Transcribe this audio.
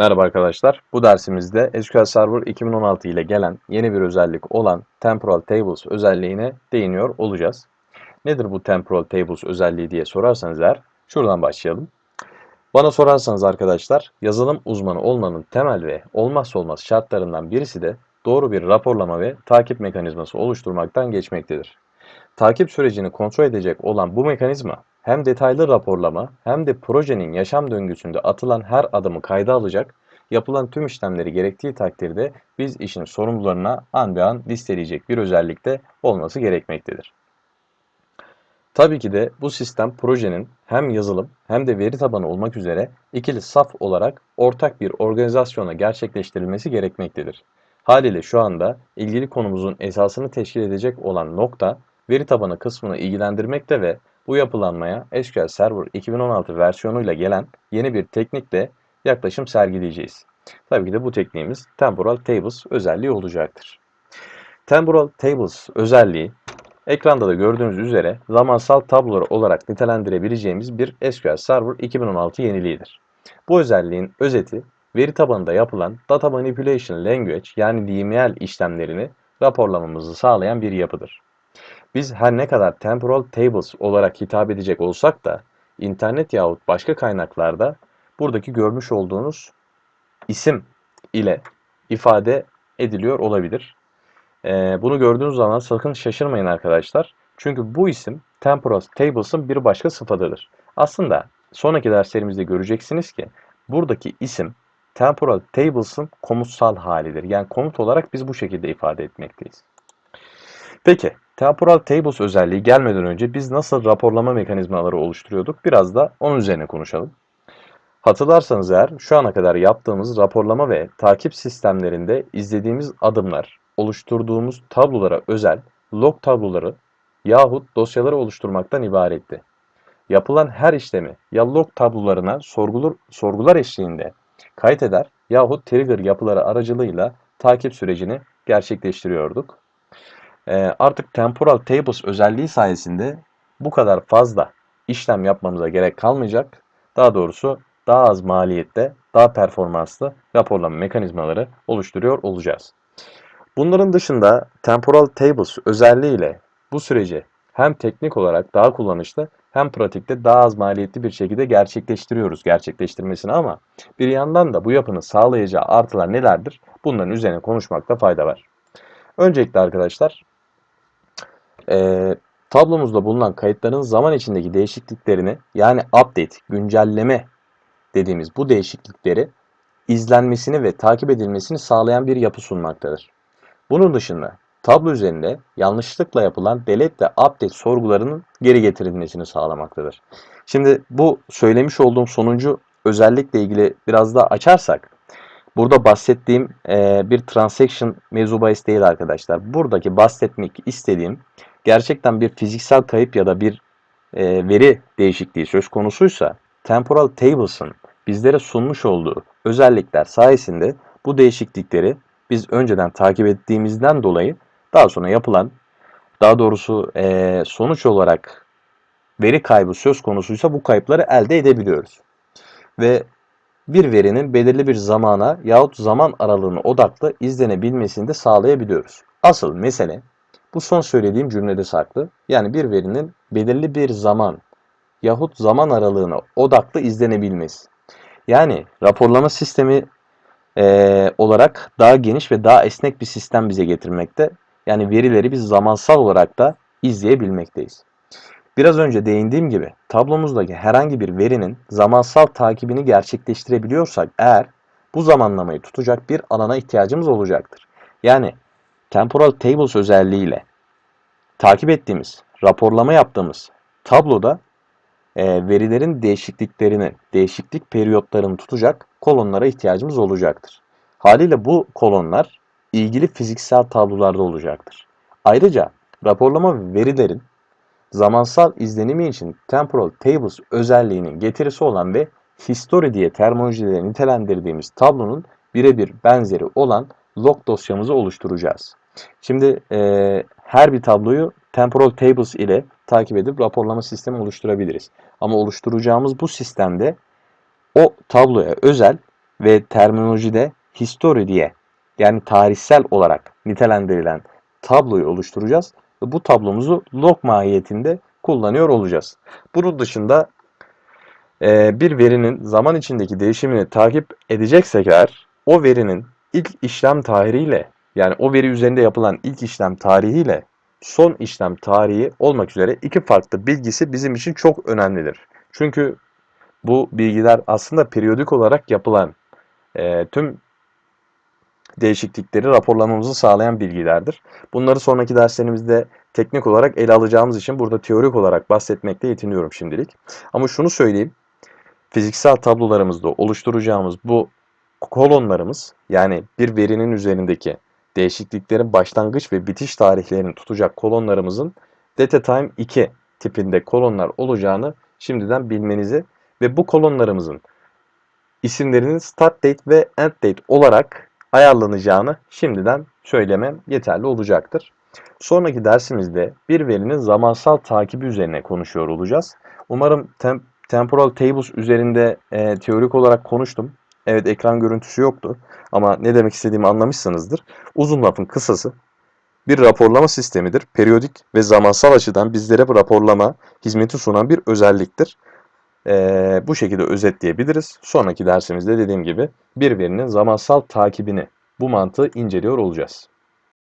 Merhaba arkadaşlar. Bu dersimizde SQL Server 2016 ile gelen yeni bir özellik olan Temporal Tables özelliğine değiniyor olacağız. Nedir bu Temporal Tables özelliği diye sorarsanız eğer şuradan başlayalım. Bana sorarsanız arkadaşlar yazılım uzmanı olmanın temel ve olmazsa olmaz şartlarından birisi de doğru bir raporlama ve takip mekanizması oluşturmaktan geçmektedir. Takip sürecini kontrol edecek olan bu mekanizma hem detaylı raporlama hem de projenin yaşam döngüsünde atılan her adımı kayda alacak, yapılan tüm işlemleri gerektiği takdirde biz işin sorumlularına an be an listeleyecek bir özellikte olması gerekmektedir. Tabii ki de bu sistem projenin hem yazılım hem de veri tabanı olmak üzere ikili saf olarak ortak bir organizasyona gerçekleştirilmesi gerekmektedir. Haliyle şu anda ilgili konumuzun esasını teşkil edecek olan nokta veri tabanı kısmını ilgilendirmekte ve bu yapılanmaya SQL Server 2016 versiyonuyla gelen yeni bir teknikle yaklaşım sergileyeceğiz. Tabii ki de bu tekniğimiz Temporal Tables özelliği olacaktır. Temporal Tables özelliği ekranda da gördüğünüz üzere zamansal tablolar olarak nitelendirebileceğimiz bir SQL Server 2016 yeniliğidir. Bu özelliğin özeti veri tabanında yapılan Data Manipulation Language yani DML işlemlerini raporlamamızı sağlayan bir yapıdır. Biz her ne kadar temporal tables olarak hitap edecek olsak da internet yahut başka kaynaklarda buradaki görmüş olduğunuz isim ile ifade ediliyor olabilir. Ee, bunu gördüğünüz zaman sakın şaşırmayın arkadaşlar. Çünkü bu isim temporal tables'ın bir başka sıfatıdır. Aslında sonraki derslerimizde göreceksiniz ki buradaki isim temporal tables'ın komutsal halidir. Yani komut olarak biz bu şekilde ifade etmekteyiz. Peki Temporal Tables özelliği gelmeden önce biz nasıl raporlama mekanizmaları oluşturuyorduk? Biraz da onun üzerine konuşalım. Hatırlarsanız eğer şu ana kadar yaptığımız raporlama ve takip sistemlerinde izlediğimiz adımlar, oluşturduğumuz tablolara özel log tabloları yahut dosyaları oluşturmaktan ibaretti. Yapılan her işlemi ya log tablolarına sorgular, sorgular eşliğinde kayıt eder yahut trigger yapıları aracılığıyla takip sürecini gerçekleştiriyorduk. Ee, artık temporal tables özelliği sayesinde bu kadar fazla işlem yapmamıza gerek kalmayacak. Daha doğrusu daha az maliyette, daha performanslı raporlama mekanizmaları oluşturuyor olacağız. Bunların dışında temporal tables özelliğiyle bu süreci hem teknik olarak daha kullanışlı hem pratikte daha az maliyetli bir şekilde gerçekleştiriyoruz gerçekleştirmesini ama bir yandan da bu yapının sağlayacağı artılar nelerdir? Bunların üzerine konuşmakta fayda var. Öncelikle arkadaşlar e, tablomuzda bulunan kayıtların zaman içindeki değişikliklerini yani update, güncelleme dediğimiz bu değişiklikleri izlenmesini ve takip edilmesini sağlayan bir yapı sunmaktadır. Bunun dışında tablo üzerinde yanlışlıkla yapılan delete ve update sorgularının geri getirilmesini sağlamaktadır. Şimdi bu söylemiş olduğum sonuncu özellikle ilgili biraz daha açarsak burada bahsettiğim e, bir transaction mevzu bahis değil arkadaşlar. Buradaki bahsetmek istediğim gerçekten bir fiziksel kayıp ya da bir e, veri değişikliği söz konusuysa temporal tables'ın bizlere sunmuş olduğu özellikler sayesinde bu değişiklikleri biz önceden takip ettiğimizden dolayı daha sonra yapılan daha doğrusu e, sonuç olarak veri kaybı söz konusuysa bu kayıpları elde edebiliyoruz. Ve bir verinin belirli bir zamana yahut zaman aralığına odaklı izlenebilmesini de sağlayabiliyoruz. Asıl mesele bu son söylediğim cümlede saklı. Yani bir verinin belirli bir zaman yahut zaman aralığına odaklı izlenebilmesi. Yani raporlama sistemi e, olarak daha geniş ve daha esnek bir sistem bize getirmekte. Yani verileri biz zamansal olarak da izleyebilmekteyiz. Biraz önce değindiğim gibi tablomuzdaki herhangi bir verinin zamansal takibini gerçekleştirebiliyorsak eğer bu zamanlamayı tutacak bir alana ihtiyacımız olacaktır. Yani temporal tables özelliğiyle takip ettiğimiz, raporlama yaptığımız tabloda e, verilerin değişikliklerini, değişiklik periyotlarını tutacak kolonlara ihtiyacımız olacaktır. Haliyle bu kolonlar ilgili fiziksel tablolarda olacaktır. Ayrıca raporlama verilerin zamansal izlenimi için temporal tables özelliğinin getirisi olan ve history diye terminolojiyle nitelendirdiğimiz tablonun birebir benzeri olan log dosyamızı oluşturacağız. Şimdi e, her bir tabloyu temporal tables ile takip edip raporlama sistemi oluşturabiliriz. Ama oluşturacağımız bu sistemde o tabloya özel ve terminolojide history diye yani tarihsel olarak nitelendirilen tabloyu oluşturacağız ve bu tablomuzu log mahiyetinde kullanıyor olacağız. Bunun dışında e, bir verinin zaman içindeki değişimini takip edeceksek eğer o verinin ilk işlem tarihiyle yani o veri üzerinde yapılan ilk işlem tarihiyle son işlem tarihi olmak üzere iki farklı bilgisi bizim için çok önemlidir. Çünkü bu bilgiler aslında periyodik olarak yapılan e, tüm değişiklikleri raporlamamızı sağlayan bilgilerdir. Bunları sonraki derslerimizde teknik olarak ele alacağımız için burada teorik olarak bahsetmekte yetiniyorum şimdilik. Ama şunu söyleyeyim. Fiziksel tablolarımızda oluşturacağımız bu kolonlarımız yani bir verinin üzerindeki değişikliklerin başlangıç ve bitiş tarihlerini tutacak kolonlarımızın data time 2 tipinde kolonlar olacağını şimdiden bilmenizi ve bu kolonlarımızın isimlerinin start date ve end date olarak ayarlanacağını şimdiden söylemem yeterli olacaktır. Sonraki dersimizde bir verinin zamansal takibi üzerine konuşuyor olacağız. Umarım tem temporal tables üzerinde e, teorik olarak konuştum. Evet ekran görüntüsü yoktu ama ne demek istediğimi anlamışsınızdır. Uzun lafın kısası bir raporlama sistemidir. Periyodik ve zamansal açıdan bizlere bu raporlama hizmeti sunan bir özelliktir. Ee, bu şekilde özetleyebiliriz. Sonraki dersimizde dediğim gibi bir verinin zamansal takibini, bu mantığı inceliyor olacağız.